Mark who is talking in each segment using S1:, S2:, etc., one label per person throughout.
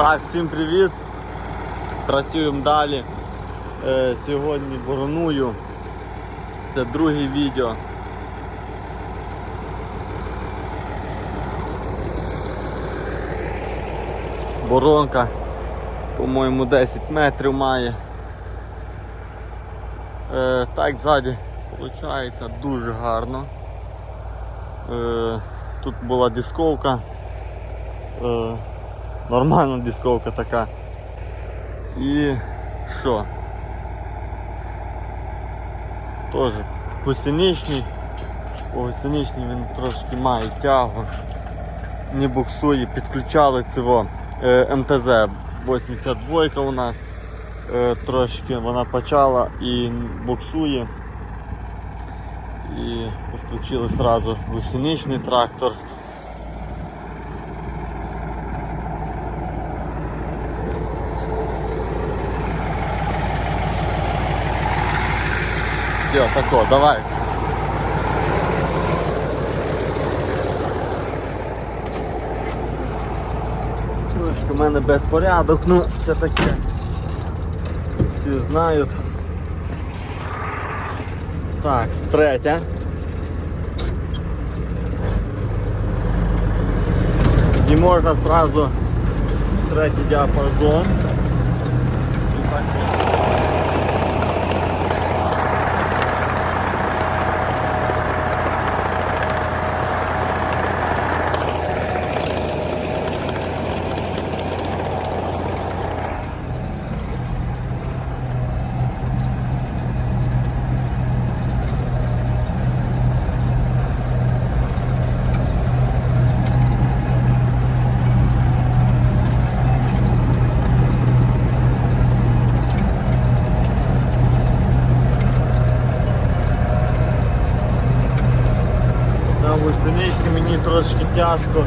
S1: Так, всім привіт. Працюємо далі. Е, сьогодні бороную. Це друге відео. Боронка, по-моєму, 10 метрів має. Е, так ззаді виходить дуже гарно. Е, тут була дисковка. Е, нормальна дисковка така. І що? Теж гусеничний. По гусеничній він трошки має тягу. Не буксує, підключали цього е, МТЗ 82 у нас. Е, трошки вона почала і буксує. І підключили сразу гусеничний трактор. Все, тако, давай. Трошки в мене безпорядок, ну це таке. Всі знають. Так, третя. І можна сразу третій діапазон. І так гусенички мені трошки тяжко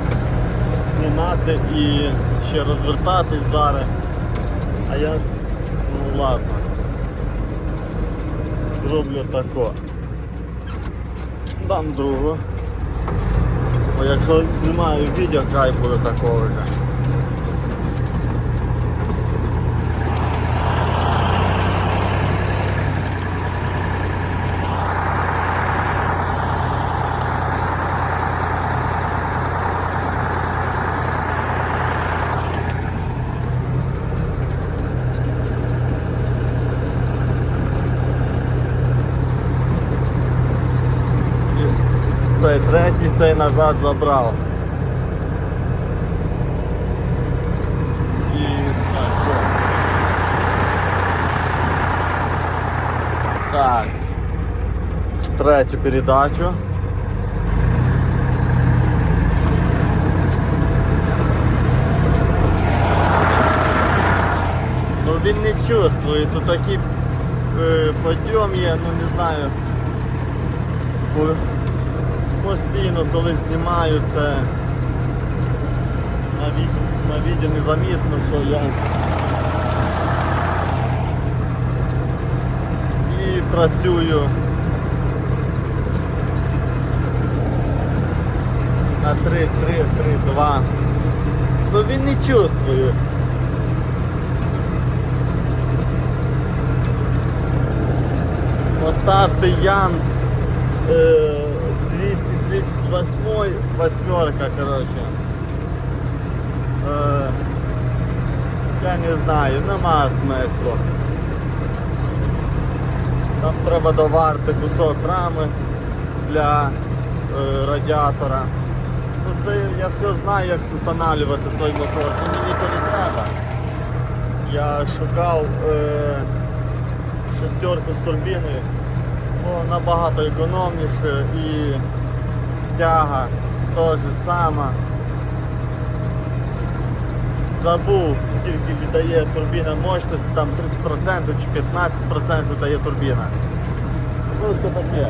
S1: мінати і ще розвертатись зараз. А я ну ладно. Зроблю тако. Дам другу. Бо якщо немає відео, хай буде такого вже. Цей третій, цей назад забрав. І так. Так. Третю передачу. Ну він не чувствує, тут такий е, подйом є, ну не знаю. Постійно коли знімаю це на, ві... на відео незамітно, що я і працюю на 3, 3, 3, 2. Ну він не чувствує. Поставте Янс е, 238 восьмерка, короче. Е, я не знаю, нема смислу. Там треба доварити кусок рами для е, радіатора. Ну це я все знаю, як встановлювати той мотор. Ну, мені то не треба. Я шукав е, шестерку з турбіною. О, набагато економніше і тяга теж сама. Забув, скільки віддає турбіна мощності, там 30% чи 15% дає турбіна. Ну це таке.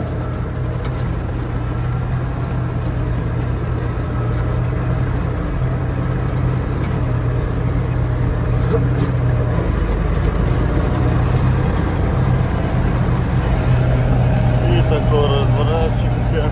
S1: І тако розворачується.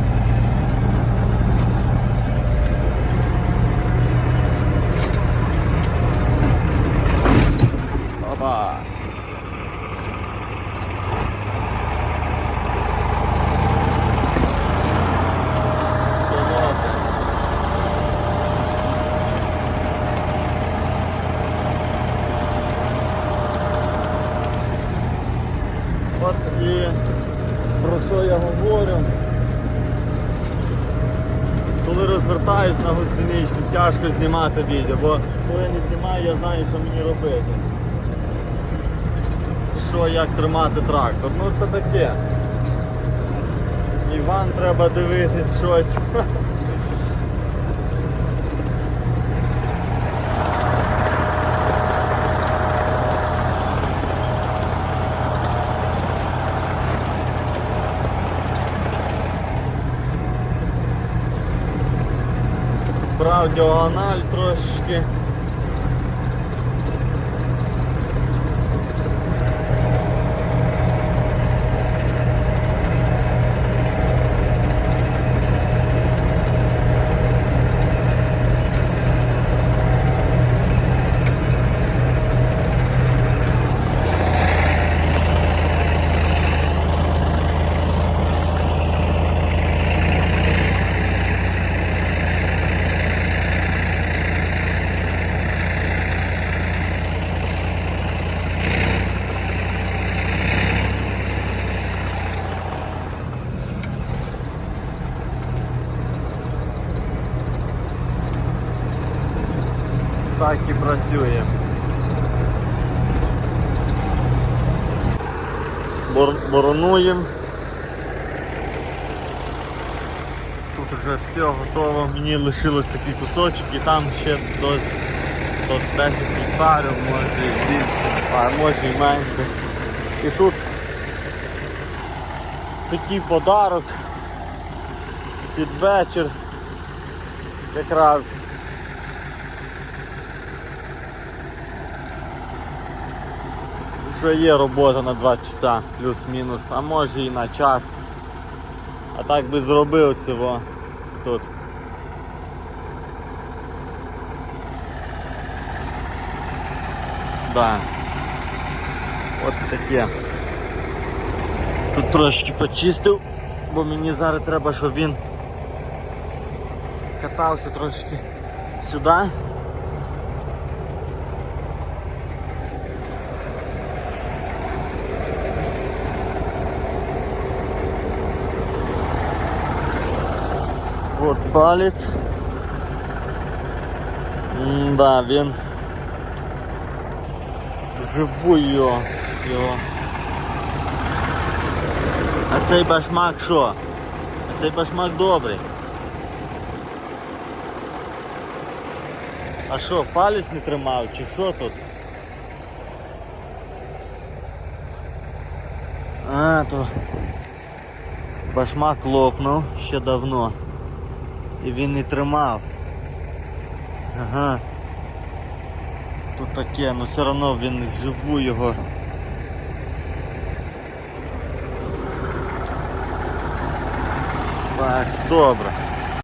S1: І про що я говорю? Коли розвертаюсь на гусеничні, тяжко знімати відео, бо коли я не знімаю, я знаю, що мені робити. Що, як тримати трактор. Ну це таке. Іван треба дивитись щось. Діагональ трошечки. Так і працює. Бор боронуємо. Тут вже все готово. Мені лишилось такий кусочок і там ще дось до 10 гектарів, може і більше, а може і менше. І тут такий подарок під вечір якраз. Вже є робота на 2 часа плюс-мінус, а може і на час. А так би зробив цього тут. Да. От таке. Тут трошки почистив, бо мені зараз треба, щоб він катався трошки сюди. От палець. Да, він живий його. А цей башмак що? А цей башмак добрий. А що, палець не тримав чи що тут? А, то башмак лопнув ще давно. І він не тримав. Ага. Тут таке, але все одно він живу його. Так, добре.